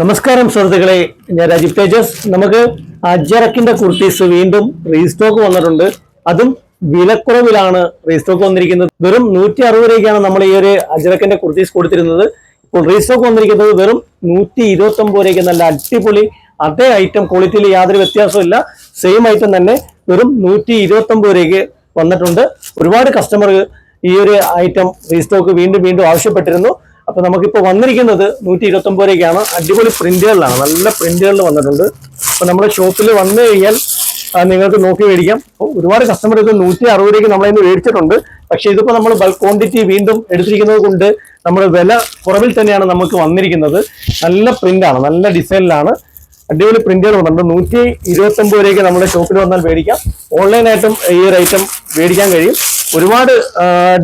നമസ്കാരം സുഹൃത്തുക്കളെ. ഞാൻ രാജീവ് തേജസ്. നമുക്ക് അജറക്കിന്റെ കുർത്തീസ് വീണ്ടും റീസ്റ്റോക്ക് വന്നിട്ടുണ്ട്. അതും വിലക്കുറവിലാണ് റീസ്റ്റോക്ക് വന്നിരിക്കുന്നത്. വെറും നൂറ്റി അറുപത് രൂപയ്ക്കാണ് നമ്മൾ ഈ ഒരു അജറക്കിന്റെ കുർത്തീസ് കൊടുത്തിരുന്നത്. ഇപ്പോൾ റീസ്റ്റോക്ക് വന്നിരിക്കുന്നത് വെറും നൂറ്റി ഇരുപത്തി ഒമ്പത് രൂപയ്ക്ക് നല്ല അടിപൊളി അതേ ഐറ്റം ക്വാളിറ്റിയിൽ യാതൊരു വ്യത്യാസവും ഇല്ല. സെയിം ഐറ്റം തന്നെ വെറും നൂറ്റി ഇരുപത്തി ഒമ്പത് രൂപയ്ക്ക് വന്നിട്ടുണ്ട്. ഒരുപാട് കസ്റ്റമർ ഈ ഒരു ഐറ്റം റീസ്റ്റോക്ക് വീണ്ടും വീണ്ടും ആവശ്യപ്പെട്ടിരുന്നു. അപ്പൊ നമുക്കിപ്പോൾ വന്നിരിക്കുന്നത് നൂറ്റി ഇരുപത്തി ഒമ്പത് രൂപയ്ക്കാണ് അടിപൊളി പ്രിന്റുകളിലാണ്. നല്ല പ്രിന്റുകളിൽ വന്നിട്ടുണ്ട്. അപ്പൊ നമ്മുടെ ഷോപ്പിൽ വന്നു കഴിഞ്ഞാൽ നിങ്ങൾക്ക് നോക്കി മേടിക്കാം. ഒരുപാട് കസ്റ്റമർ ഇത് നൂറ്റി അറുപത് രൂപയ്ക്ക് നമ്മളെ മേടിച്ചിട്ടുണ്ട്. പക്ഷേ ഇതിപ്പോൾ നമ്മൾ ബൾക്ക് ക്വാണ്ടിറ്റി വീണ്ടും എടുത്തിരിക്കുന്നത് കൊണ്ട് നമ്മൾ വില കുറവിൽ തന്നെയാണ് നമുക്ക് വന്നിരിക്കുന്നത്. നല്ല പ്രിന്റാണ്. നല്ല ഡിസൈനിലാണ്. അടിപൊളി പ്രിന്റുകൾ വന്നിട്ടുണ്ട്. നൂറ്റി ഇരുപത്തി ഒമ്പത് രൂപയ്ക്ക് നമ്മുടെ ഷോപ്പിൽ വന്നാൽ മേടിക്കാം. ഓൺലൈനായിട്ടും ഈ ഒരു ഐറ്റം മേടിക്കാൻ കഴിയും. ഒരുപാട്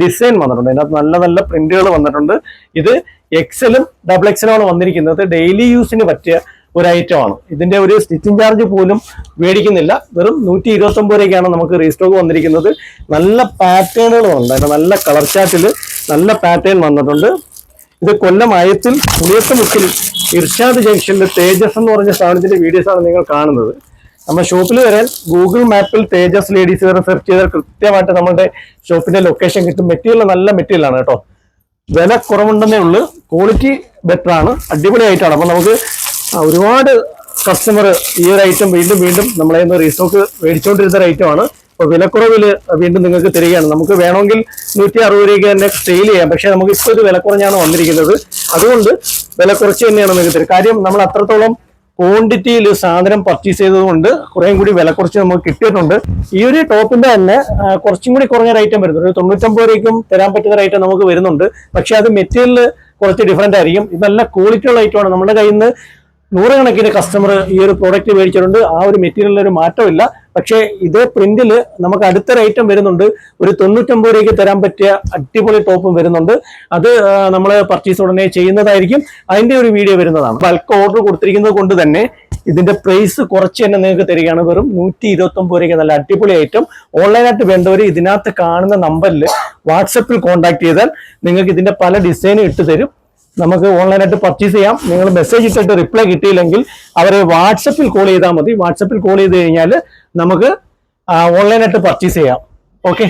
ഡിസൈൻ വന്നിട്ടുണ്ട്. ഇതിനകത്ത് നല്ല നല്ല പ്രിന്റുകൾ വന്നിട്ടുണ്ട്. ഇത് എക്സലും ഡബിൾ എക്സലുമാണ് വന്നിരിക്കുന്നത്. ഡെയിലി യൂസിന് പറ്റിയ ഒരു ഐറ്റം ആണ്. ഇതിന്റെ ഒരു സ്റ്റിച്ചിങ് ചാർജ് പോലും മേടിക്കുന്നില്ല. വെറും നൂറ്റി ഇരുപത്തൊമ്പത് രൂപയ്ക്കാണ് നമുക്ക് റീസ്റ്റോക്ക് വന്നിരിക്കുന്നത്. നല്ല പാറ്റേണുകൾ ഉണ്ട് അതിന്റെ നല്ല കളർ ചാറ്റിൽ നല്ല പാറ്റേൺ വന്നിട്ടുണ്ട്. ഇത് കൊല്ലം അയത്തിൽ പുളിയത്തുമുക്കിൽ ഇർഷാദ് ജംഗ്ഷനിൽ തേജസ് എന്ന് പറഞ്ഞ സ്ഥാപനത്തിന്റെ വീഡിയോസാണ് നിങ്ങൾ കാണുന്നത്. നമ്മുടെ ഷോപ്പിൽ വരാൻ ഗൂഗിൾ മാപ്പിൽ തേജസ് ലേഡീസ് വരെ സെർച്ച് ചെയ്താൽ കൃത്യമായിട്ട് നമ്മുടെ ഷോപ്പിന്റെ ലൊക്കേഷൻ കിട്ടും. മെറ്റീരിയൽ നല്ല മെറ്റീരിയൽ ആണ് കേട്ടോ. വില കുറവുണ്ടെന്നേ ഉള്ളൂ. ക്വാളിറ്റി ബെറ്റർ ആണ്. അടിപൊളി ആയിട്ടാണ് അപ്പൊ നമുക്ക് ഒരുപാട് കസ്റ്റമർ ഈ ഒരു ഐറ്റം വീണ്ടും വീണ്ടും നമ്മളെ റീസ്റ്റോക്ക് മേടിച്ചുകൊണ്ടിരുന്ന ഒരു ഐറ്റമാണ് അപ്പോൾ വിലക്കുറവിൽ വീണ്ടും നിങ്ങൾക്ക് തരികയാണ്. നമുക്ക് വേണമെങ്കിൽ നൂറ്റി അറുപത് രൂപയ്ക്ക് തന്നെ സെയിൽ ചെയ്യാം. പക്ഷേ നമുക്ക് ഇപ്പോൾ ഒരു വില കുറഞ്ഞാണ് വന്നിരിക്കുന്നത്. അതുകൊണ്ട് വില കുറച്ച് തന്നെയാണ് നിങ്ങൾക്ക് തരും കാര്യം നമ്മൾ അത്രത്തോളം ക്വാണ്ടിറ്റിയിൽ സാധനം പർച്ചേസ് ചെയ്തതുകൊണ്ട് കുറേയും കൂടി വില കുറച്ച് നമുക്ക് കിട്ടിയിട്ടുണ്ട്. ഈ ഒരു ടോപ്പിന്റെ തന്നെ കുറച്ചും കൂടി കുറഞ്ഞ ഐറ്റം വരുന്നുണ്ട്. ഒരു തൊണ്ണൂറ്റമ്പത് രൂപയ്ക്കും തരാൻ പറ്റുന്ന റേറ്റ് നമുക്ക് വരുന്നുണ്ട്. പക്ഷെ അത് മെറ്റീരിയൽ കുറച്ച് ഡിഫറെന്റ് ആയിരിക്കും. ഇത് നല്ല ക്വാളിറ്റി ഉള്ള ഐറ്റമാണ് നമ്മുടെ കയ്യിൽ നിന്ന് നൂറുകണക്കിന് കസ്റ്റമർ ഈ ഒരു പ്രോഡക്റ്റ് മേടിച്ചിട്ടുണ്ട്. ആ ഒരു മെറ്റീരിയലിൽ ഒരു മാറ്റമില്ല. പക്ഷേ ഇതേ പ്രിന്റിൽ നമുക്ക് അടുത്തൊരു ഐറ്റം വരുന്നുണ്ട്. ഒരു തൊണ്ണൂറ്റമ്പത് രൂപയ്ക്ക് തരാൻ പറ്റിയ അടിപൊളി ടോപ്പും വരുന്നുണ്ട്. അത് നമ്മൾ പർച്ചേസ് ഉടനെ ചെയ്യുന്നതായിരിക്കും. അതിന്റെ ഒരു വീഡിയോ വരുന്നതാണ്. ബൾക്ക് ഓർഡർ കൊടുത്തിരിക്കുന്നത് കൊണ്ട് തന്നെ ഇതിന്റെ പ്രൈസ് കുറച്ച് തന്നെ നിങ്ങൾക്ക് തരികയാണ്. വെറും നൂറ്റി ഇരുപത്തൊമ്പത് രൂപയ്ക്ക് നല്ല അടിപൊളി ഐറ്റം ഓൺലൈനായിട്ട് വേണ്ടവർ ഇതിനകത്ത് കാണുന്ന നമ്പറിൽ വാട്സപ്പിൽ കോൺടാക്ട് ചെയ്താൽ നിങ്ങൾക്ക് ഇതിന്റെ പല ഡിസൈനും ഇട്ട് തരും. നമുക്ക് ഓൺലൈനായിട്ട് പർച്ചേസ് ചെയ്യാം. നിങ്ങൾ മെസ്സേജ് ഇട്ടിട്ട് റിപ്ലൈ കിട്ടിയില്ലെങ്കിൽ അവരെ വാട്സപ്പിൽ കോൾ ചെയ്താൽ മതി. വാട്സപ്പിൽ കോൾ ചെയ്ത് കഴിഞ്ഞാൽ നമുക്ക് ഓൺലൈനായിട്ട് പർച്ചേസ് ചെയ്യാം. ഓക്കെ